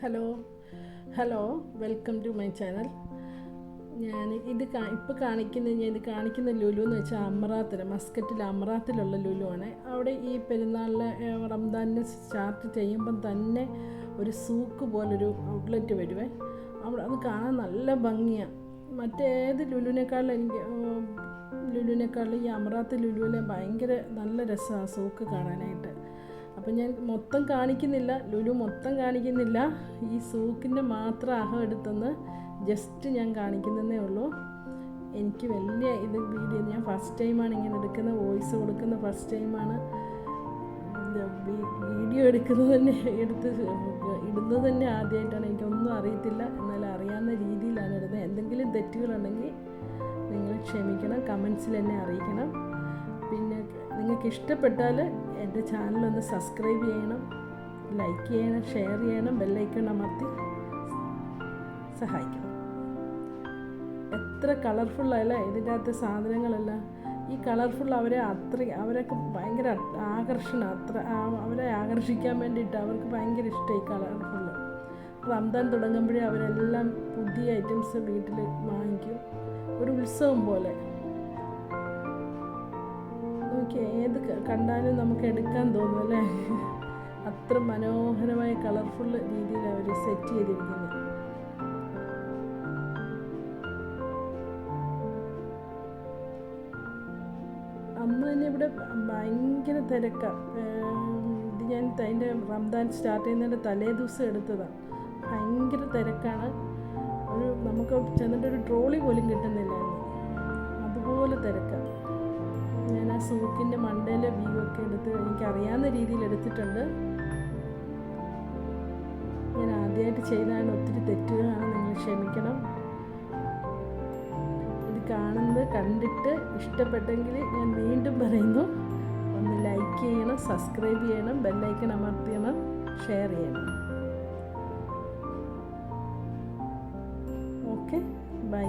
Hello hello welcome to my channel. ഞാൻ ഇത് കാ ഇപ്പോൾ കാണിക്കുന്ന ഞാൻ ഇത് കാണിക്കുന്ന ലുലു എന്ന് വെച്ചാൽ അമറാത്തിൽ മസ്കറ്റിൽ അമറാത്തിലുള്ള ലുലു ആണ്. അവിടെ ഈ പെരുന്നാളിലെ റംദാനിനെ സ്റ്റാർട്ട് ചെയ്യുമ്പം തന്നെ ഒരു സൂക്ക് പോലൊരു ഔട്ട്ലെറ്റ് വരുവേ. അവിടെ അത് കാണാൻ നല്ല ഭംഗിയാണ് മറ്റേത് ലുലുവിനേക്കാളും എനിക്ക് ലുലുവിനേക്കാളും ഈ അമറാത്ത് ലുലുവിനെ ഭയങ്കര നല്ല രസമാണ് സൂക്ക് കാണാനായിട്ട്. അപ്പം ഞാൻ മൊത്തം കാണിക്കുന്നില്ല ലുലു മൊത്തം കാണിക്കുന്നില്ല. ഈ സൂക്കിന്റെ മാത്രം അഹം എടുത്തെന്ന് ജസ്റ്റ് ഞാൻ കാണിക്കുന്നതേ ഉള്ളൂ. എനിക്ക് വലിയ ഇത് വീഡിയോ ഞാൻ ഫസ്റ്റ് ടൈമാണ് ഇങ്ങനെ എടുക്കുന്ന വോയിസ് കൊടുക്കുന്ന ഫസ്റ്റ് ടൈമാണ് വീഡിയോ എടുക്കുന്നത് തന്നെ എടുത്ത് ഇടുന്നത് തന്നെ ആദ്യമായിട്ടാണ് എനിക്കൊന്നും അറിയത്തില്ല. എന്നാലും അറിയാവുന്ന രീതിയിലാണ് ഇടുന്നത്. എന്തെങ്കിലും തെറ്റുകളുണ്ടെങ്കിൽ നിങ്ങൾ ക്ഷമിക്കണം കമൻസിൽ എന്നെ അറിയിക്കണം. പിന്നെ നിങ്ങൾക്ക് ഇഷ്ടപ്പെട്ടാൽ എന്റെ ചാനലൊന്ന് സബ്സ്ക്രൈബ് ചെയ്യണം ലൈക്ക് ചെയ്യണം ഷെയർ ചെയ്യണം ബെല്ലൈക്കൺ അമർത്തി സഹായിക്കണം. എത്ര കളർഫുള്ളല്ലേ ഇതിന്റെ അകത്തെ സാധനങ്ങളെല്ലാം. ഈ കളർഫുൾ അവരെ അത്ര അവരൊക്കെ ഭയങ്കര ആകർഷണം അത്ര അവരെ ആകർഷിക്കാൻ വേണ്ടിയിട്ട് അവർക്ക് ഭയങ്കര ഇഷ്ടമായി കളർഫുൾ റംദാൻ തുടങ്ങുമ്പോഴേ അവരെല്ലാം പുതിയ ഐറ്റംസ് വീട്ടിൽ വാങ്ങിക്കും. ഒരു ഉത്സവം പോലെ. നോക്കി ഏത് കണ്ടാലും നമുക്ക് എടുക്കാൻ തോന്നും അല്ലേ? അത്ര മനോഹരമായ കളർഫുൾ രീതിയിൽ അവർ സെറ്റ് ചെയ്തിരിക്കുന്നത്. അന്ന് തന്നെ ഇവിടെ ഭയങ്കര തിരക്കാണ് ഇത് ഞാൻ അതിന്റെ റംദാൻ സ്റ്റാർട്ട് ചെയ്യുന്നതിന്റെ തലേ ദിവസം എടുത്തതാണ് ഭയങ്കര തിരക്കാണ്. ഒരു നമുക്ക് ചെന്നിട്ട് ഒരു ട്രോളി പോലും കിട്ടുന്നില്ലായിരുന്നു. അതുപോലെ തിരക്കാണ് ഞാൻ ആ സൂക്കിന്റെ മണ്ടയിലെ വ്യൂ ഒക്കെ എടുത്ത് എനിക്കറിയാവുന്ന രീതിയിൽ എടുത്തിട്ടുണ്ട്. ഞാൻ ആദ്യമായിട്ട് ചെയ്തതാണ് ഒത്തിരി തെറ്റുകളാണ് നിങ്ങൾ ക്ഷമിക്കണം. ഇത് കാണുന്നത് കണ്ടിട്ട് ഇഷ്ടപ്പെട്ടെങ്കിൽ ഞാൻ വീണ്ടും പറയുന്നു. ഒന്ന് ലൈക്ക് ചെയ്യണം സബ്സ്ക്രൈബ് ചെയ്യണം ബെല്ലൈക്കൺ അമർത്തിയണം ഷെയർ ചെയ്യണം. Okay bye